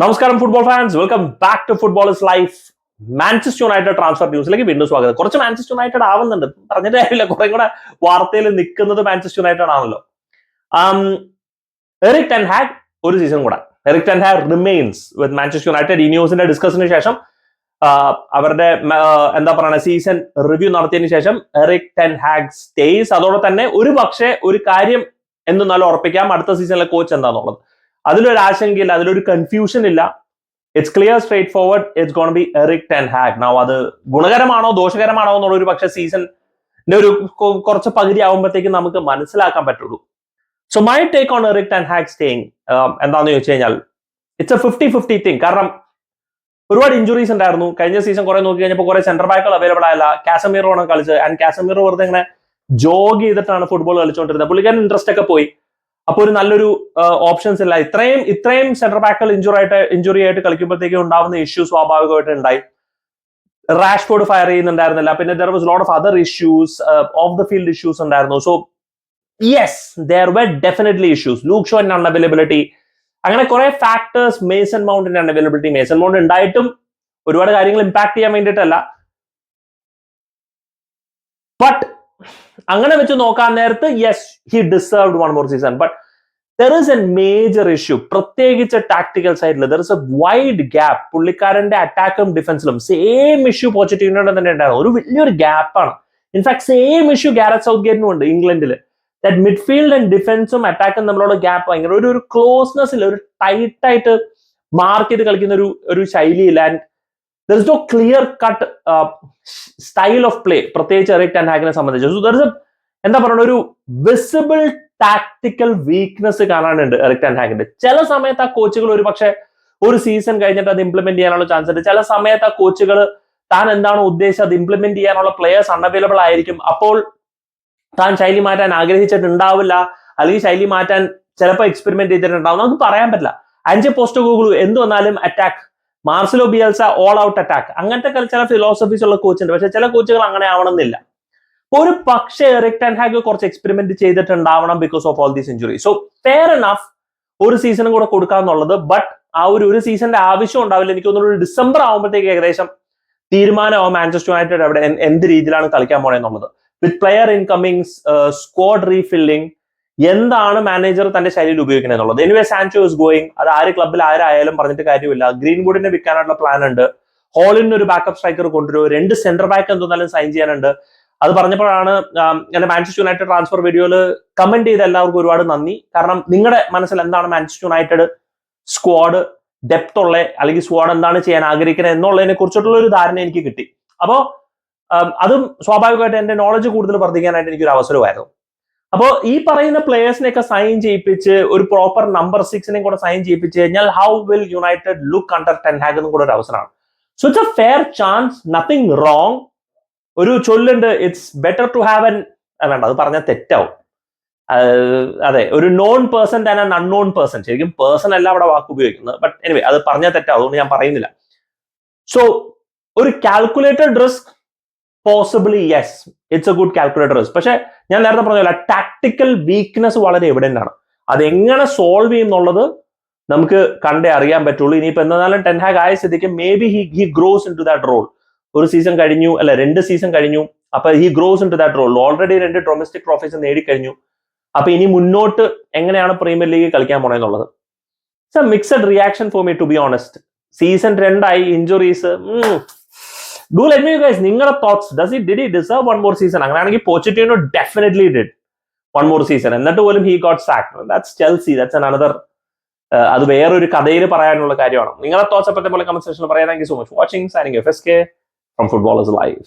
നമസ്കാരം football fans welcome back to football is life Manchester United transfer ന്യൂസിലേക്ക് വീണ്ടും സ്വാഗതം. കുറച്ച് മാഞ്ചസ്റ്റർ യുണൈറ്റഡ് ആവുന്നുണ്ട്. പറഞ്ഞിട്ട് കാര്യമില്ല. കുറെ കൂടെ വാർത്തയിൽ നിൽക്കുന്നത് മാഞ്ചസ്റ്റർ യുണൈറ്റഡ് ആണല്ലോ. എറിക് ടെൻ ഹാഗ് ഒരു സീസൺ കൂടെ. Erik ten Hag remains with Manchester United ഈ ന്യൂസിന്റെ ഡിസ്കഷന് ശേഷം അവരുടെ എന്താ പറയുക സീസൺ റിവ്യൂ നടത്തിയതിന് ശേഷം എറിക് ടെൻ ഹാഗ് സ്റ്റേസ് അതോടെ തന്നെ ഒരു പക്ഷേ ഒരു കാര്യം എന്തെന്നാലും ഉറപ്പിക്കാം. അടുത്ത സീസണിലെ കോച്ച് എന്താന്നുള്ളത്. അതിലൊരു ആശങ്കയില്ല അതിലൊരു കൺഫ്യൂഷൻ ഇല്ല. It's clear straight forward it's gone be Erik ten Hag now അത് ഗുണകരമാണോ ദോഷകരമാണോ എന്നുള്ള ഒരു പക്ഷേ സീസണിന്റെ ഒരു കുറച്ച് പകുതി ആവുമ്പോഴത്തേക്കും നമുക്ക് മനസ്സിലാക്കാൻ പറ്റുള്ളൂ. So my take on Erik ten Hag staying എന്താണെന്ന് ചോദിച്ചു കഴിഞ്ഞാൽ it's a fifty fifty thing കാരണം ഒരുപാട് ഇഞ്ചുറീസ് ഉണ്ടായിരുന്നു. കഴിഞ്ഞ സീസൺ കുറെ നോക്കി കഴിഞ്ഞപ്പോൾ കുറെ സെന്റർ ബാക്കുകൾ അവൈലബിൾ ആയില്ല. കാസമീറോ ആണ് കളിച്ചത് ആൻഡ് കാസമീറോ വെറുതെ ഇങ്ങനെ ജോഗ് ചെയ്തിട്ടാണ് ഫുട്ബോൾ കളിച്ചുകൊണ്ടിരുന്നത് പുള്ളിക്കാരൻ ഇൻട്രസ്റ്റ് ഒക്കെ പോയി. അപ്പൊ ഒരു നല്ലൊരു ഓപ്ഷൻസ് ഇല്ല. ഇത്രയും ഇത്രയും സെന്റർ ബാക്കുകൾ ഇഞ്ചുറി ആയിട്ട് ഇഞ്ചുറി ആയിട്ട് കളിക്കുമ്പോഴത്തേക്കും ഉണ്ടാവുന്ന ഇഷ്യൂ സ്വാഭാവികമായിട്ട് ഉണ്ടായി. റാഷ്ഫോർഡ് ഫയർ ചെയ്യുന്നുണ്ടായിരുന്നില്ല. പിന്നെ there was lot of other issues off the field issues ഉണ്ടായിരുന്നു. So yes there were definitely issues Luke ഷോന്റെ unavailability അങ്ങനെ കുറെ ഫാക്ടേഴ്സ് മേസൺ മൗണ്ടിന്റെ അൺഅവൈലബിലിറ്റി മേസൺ മൗണ്ട് ഉണ്ടായിട്ടും ഒരുപാട് കാര്യങ്ങൾ ഇമ്പാക്ട് ചെയ്യാൻ വേണ്ടിയിട്ടല്ല. ബട്ട് അങ്ങനെ വെച്ച് നോക്കാൻ നേരത്ത് yes he deserved one more season but there is a major issue പ്രത്യേകിച്ച് ടാക്ടിക്കൽ സൈഡിൽ there is a wide gap പുള്ളിക്കാരന്റെ അറ്റാക്കും ഡിഫൻസിലും സെയിം ഇഷ്യൂ പോസിറ്റീവിനോട് തന്നെ ഉണ്ടായിരുന്നു. ഒരു വലിയൊരു ഗ്യാപ്പാണ് in fact same issue Gareth south ഗേറ്റിനും ഉണ്ട് ഇംഗ്ലണ്ടിൽ ദാറ്റ് മിഡ്ഫീൽഡ് ആൻഡ് ഡിഫൻസും അറ്റാക്കും നമ്മളോട് ഗ്യാപ്പ് ഭയങ്കര ഒരു ഒരു ക്ലോസ്നെസ്സിൽ ഒരു ടൈറ്റ് ആയിട്ട് മാർക്ക് ചെയ്ത് കളിക്കുന്ന ഒരു ഒരു ശൈലിയില്ല. And there is no clear cut style of play പ്രത്യേകിച്ച് എറിക് ടെൻ ഹാഗിനെ സംബന്ധിച്ച്. There is a എന്താ പറയുക ഒരു വിസിബിൾ ടാക്ടിക്കൽ വീക്ക്നെസ് കാണാനുണ്ട് എറിക് ടെൻഹാഗിന്റെ ചില സമയത്ത് ആ കോച്ചുകൾ ഒരു പക്ഷേ ഒരു സീസൺ കഴിഞ്ഞിട്ട് അത് ഇംപ്ലിമെന്റ് ചെയ്യാനുള്ള ചാൻസ് ഉണ്ട്. ചില സമയത്ത് ആ കോച്ചുകൾ താൻ എന്താണ് ഉദ്ദേശിച്ചത് അത് ഇംപ്ലിമെന്റ് ചെയ്യാനുള്ള പ്ലേയേഴ്സ് അൺഅവൈലബിൾ ആയിരിക്കും. അപ്പോൾ താൻ ശൈലി മാറ്റാൻ ആഗ്രഹിച്ചിട്ടുണ്ടാവില്ല. അല്ലെങ്കിൽ ശൈലി മാറ്റാൻ ചിലപ്പോൾ എക്സ്പെരിമെന്റ് ചെയ്തിട്ടുണ്ടാവും. നമുക്ക് പറയാൻ പറ്റില്ല. അഞ്ച് പോസ്റ്റ് ഗൂഗിൾ എന്ത് വന്നാലും attack Marcelo Bielsa all out attack അങ്ങനത്തെ ചില ഫിലോസഫീസ് ഉള്ള കോച്ച് ഉണ്ട്. പക്ഷെ ചില കോച്ചുകൾ അങ്ങനെ ആവണമെന്നില്ല. ഒരു പക്ഷേ എറിക് ടെൻഹാഗ് കുറച്ച് experiment ചെയ്തിട്ടുണ്ടാവണം because of all these century so fair enough ഒരു സീസണും കൂടെ കൊടുക്കാന്നുള്ളത് ബട്ട് ആ ഒരു ഒരു സീസണിന്റെ ആവശ്യം ഉണ്ടാവില്ല. എനിക്ക് തോന്നുന്നു ഡിസംബർ ആകുമ്പോഴത്തേക്ക് ഏകദേശം തീരുമാനമാവും മാഞ്ചസ്റ്റർ യുണൈറ്റഡ് അവിടെ എന്ത് രീതിയിലാണ് കളിക്കാൻ പോണെന്നുള്ളത് with player incomings squad refilling എന്താണ് മാനേജർ തന്റെ ശൈലിയിൽ ഉപയോഗിക്കുന്നത് എന്നുള്ളത്. എനിവേ സാൻചോ ഇസ് ഗോയിങ് അത് ആര് ക്ലബിൽ ആരായാലും പറഞ്ഞിട്ട് കാര്യമില്ല. ഗ്രീൻവുഡിനെ വിൽക്കാനുള്ള പ്ലാൻ ഉണ്ട്. ഹോളിന് ഒരു ബാക്കപ്പ് സ്ട്രൈക്കർ കൊണ്ടുവരും. രണ്ട് സെന്റർ ബാക്ക് എന്തെന്നാലും സൈൻ ചെയ്യാനുണ്ട്. അത് പറഞ്ഞപ്പോഴാണ് എന്റെ മാഞ്ചസ്റ്റർ യുണൈറ്റഡ് ട്രാൻസ്ഫർ വീഡിയോയിൽ കമന്റ് ചെയ്ത എല്ലാവർക്കും ഒരുപാട് നന്ദി. കാരണം നിങ്ങളുടെ മനസ്സിൽ എന്താണ് മാഞ്ചസ്റ്റർ യുണൈറ്റഡ് സ്ക്വാഡ് ഡെപ്ത് ഉള്ള അല്ലെങ്കിൽ സ്ക്വാഡ് എന്താണ് ചെയ്യാൻ ആഗ്രഹിക്കുന്നത് എന്നുള്ളതിനെ കുറിച്ചിട്ടുള്ള ഒരു ധാരണ എനിക്ക് കിട്ടി. അപ്പോ അതും സ്വാഭാവികമായിട്ട് എന്റെ നോളജ് കൂടുതൽ വർദ്ധിക്കാനായിട്ട് എനിക്കൊരു അവസരമായിരുന്നു. അപ്പോൾ ഈ പറയുന്ന പ്ലേയേഴ്സിനെയൊക്കെ സൈൻ ചെയ്യിപ്പിച്ച് ഒരു പ്രോപ്പർ നമ്പർ സിക്സിനെയും കൂടെ സൈൻ ചെയ്യിപ്പിച്ച് കഴിഞ്ഞാൽ how will United look under ten Hag എന്നും കൂടെ ഒരു അവസരമാണ്. So it's a fair chance nothing wrong ഒരു ചൊല്ലുണ്ട് it's better to have an വേണ്ട അത് പറഞ്ഞാൽ തെറ്റാവും. അതെ ഒരു known person and an unknown person ശരിക്കും പേഴ്സൺ അല്ല അവിടെ വാക്ക് ഉപയോഗിക്കുന്നത്. ബട്ട് എനിവേ അത് പറഞ്ഞാൽ തെറ്റാവും. അതുകൊണ്ട് ഞാൻ പറയുന്നില്ല. സോ ഒരു calculated risk possibly yes it's a good calculator risk പക്ഷെ ഞാൻ നേരത്തെ പറഞ്ഞ ടാക്ടിക്കൽ വീക്ക്നെസ് വളരെ എവിഡന്റ് ആണ്. അത് എങ്ങനെ സോൾവ് ചെയ്യും എന്നുള്ളത് നമുക്ക് കണ്ടേ അറിയാൻ പറ്റുള്ളൂ. ഇനിയിപ്പോ എന്നാലും ടെൻഹാഗ് ആയ സ്ഥിതിക്ക് may be he he grows in to that role ഒരു സീസൺ കഴിഞ്ഞു അല്ല രണ്ട് സീസൺ കഴിഞ്ഞു. അപ്പൊ he grows in that role already രണ്ട് ഡൊമസ്റ്റിക് ട്രോഫീസ് നേടിക്കഴിഞ്ഞു അപ്പൊ ഇനി മുന്നോട്ട് എങ്ങനെയാണ് പ്രീമിയർ ലീഗ് കളിക്കാൻ പോണെന്നുള്ളത് a mixed reaction for me to be honest season രണ്ടായി injuries do let me guys നിങ്ങളുടെ thoughts does it did he deserve one more season അങ്ങനെയാണെങ്കിൽ Pochettino definitely did one more season എന്നിട്ട് പോലും he got sacked that's Chelsea that's another അത് വേറൊരു കഥയിൽ പറയാനുള്ള കാര്യമാണ്. നിങ്ങളുടെ തോട്ട്സ് അപ്പത്തെ പോലെ കമന്റ് സെക്ഷനിൽ പറയാൻ thank you so much watching സാനിങ് F S K from football is life